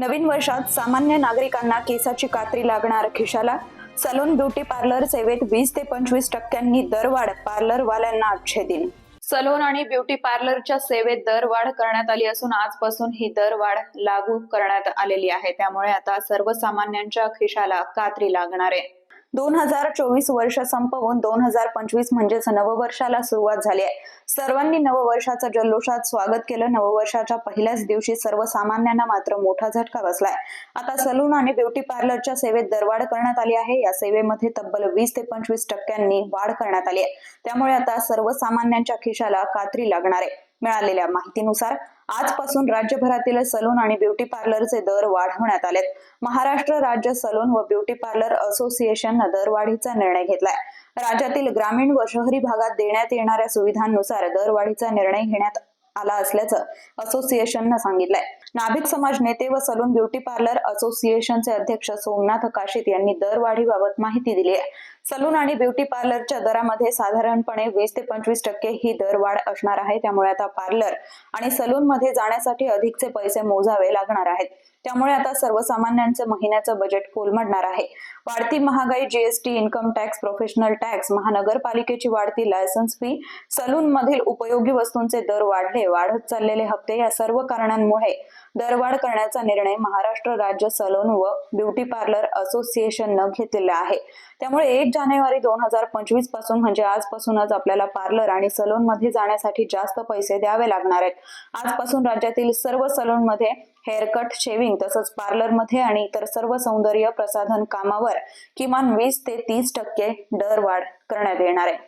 नवीन वर्षात सामान्य नागरिकांना केसाची कात्री लागणार खिशाला. सलून ब्युटी पार्लर सेवेत वीस ते पंचवीस टक्क्यांनी दरवाढ पार्लरवाल्यांना आजचे दिन सलून आणि ब्युटी पार्लरच्या सेवेत दरवाढ करण्यात आली असून आजपासून ही दरवाढ लागू करण्यात आलेली आहे. त्यामुळे आता सर्वसामान्यांच्या खिशाला कात्री लागणार आहे. दोन हजार चोवीस वर्ष संपवून दोन हजार पंचवीस म्हणजेच नववर्षाला सुरुवात झाली आहे. सर्वांनी नववर्षाचं जल्लोषात स्वागत केलं. नववर्षाच्या पहिल्याच दिवशी सर्वसामान्यांना मात्र मोठा झटका बसलाय. आता सलून आणि ब्युटी पार्लरच्या सेवेत दरवाढ करण्यात आली आहे. या सेवेमध्ये तब्बल वीस ते पंचवीस टक्क्यांनी वाढ करण्यात आली आहे. त्यामुळे आता सर्वसामान्यांच्या खिशाला कात्री लागणार आहे. मिळालेल्या माहितीनुसार आजपासून राज्यभरातील सलून आणि ब्युटी पार्लरचे दर वाढवण्यात आलेत. महाराष्ट्र राज्य सलून व ब्युटी पार्लर असोसिएशननं दरवाढीचा निर्णय घेतलाय. राज्यातील ग्रामीण व शहरी भागात देण्यात येणाऱ्या सुविधांनुसार दरवाढीचा निर्णय घेण्यात आला असल्याचं असोसिएशननं सांगितलंय. नाभिक समाज नेते व सलून ब्युटी पार्लर असोसिएशनचे अध्यक्ष सोमनाथ काशीत यांनी दरवाढीबाबत माहिती दिली आहे. सलून आणि ब्युटी पार्लरच्या दरामध्ये साधारणपणे वीस ते पंचवीस टक्के ही दरवाढ असणार आहे. त्यामुळे आता पार्लर आणि सलून मध्ये जाण्यासाठी अधिकचे पैसे मोजावे लागणार आहेत. त्यामुळे आता सर्वसामान्यांचं महिन्याचं बजेट कोलमडणार आहे. वाढती महागाई GST income tax professional tax महानगरपालिकेची वाढती लायसन्स फी सलून मधील उपयोगी वस्तूंचे दर वाढले वाढत चाललेले हप्ते या सर्व कारणांमुळे दरवाढ करण्याचा निर्णय महाराष्ट्र राज्य सलून व ब्युटी पार्लर असोसिएशननं घेतलेला आहे. त्यामुळे एक जानेवारी दोन हजार पंचवीसपासून म्हणजे आजपासूनच आपल्याला पार्लर आणि सलून मध्ये जाण्यासाठी जास्त पैसे द्यावे लागणार आहेत. आजपासून राज्यातील सर्व सलून मध्ये हेअरकट शेविंग तसंच पार्लरमध्ये आणि इतर सर्व सौंदर्य प्रसाधन कामावर किमान वीस ते तीस टक्के दरवाढ करण्यात येणार आहे.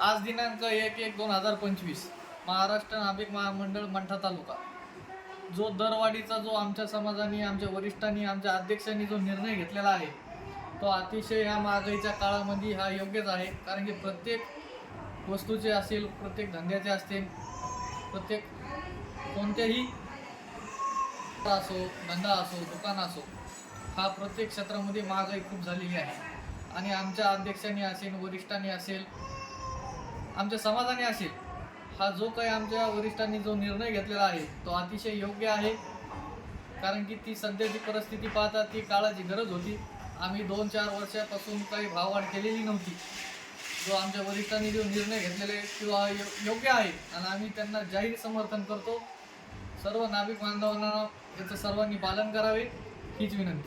आज दिनांक एक एक दोन हजार पंचवीस महाराष्ट्र नाभिक महामंडळ मंठा तालुका. जो दरवाढीचा जो आमच्या समाजाने आमच्या वरिष्ठांनी आमच्या अध्यक्षांनी जो निर्णय घेतलेला आहे तो अतिशय ह्या महागाईच्या काळामध्ये हा योग्यच आहे. कारण की प्रत्येक वस्तूचे असेल प्रत्येक धंद्याचे असतील प्रत्येक कोणत्याही असो धंदा असो दुकान असो हा प्रत्येक क्षेत्रामध्ये महागाई खूप झालेली आहे. आणि आमच्या अध्यक्षांनी असेल वरिष्ठांनी असेल आमच्या समाजाने असेल हा जो काही आमच्या वरिष्ठांनी जो निर्णय घेतलेला आहे तो अतिशय योग्य आहे. कारण की ती सध्याची परिस्थिती पाहता ती काळाची गरज होती. आम्ही दोन चार वर्षापासून काही भाववाढ केलेली नव्हती. जो आमच्या वरिष्ठांनी जो निर्णय घेतलेले किंवा यो योग्य आहे. आणि आम्ही त्यांना जाहीर समर्थन करतो. सर्व नाभिक बांधवांना याचं सर्वांनी पालन करावे हीच विनंती.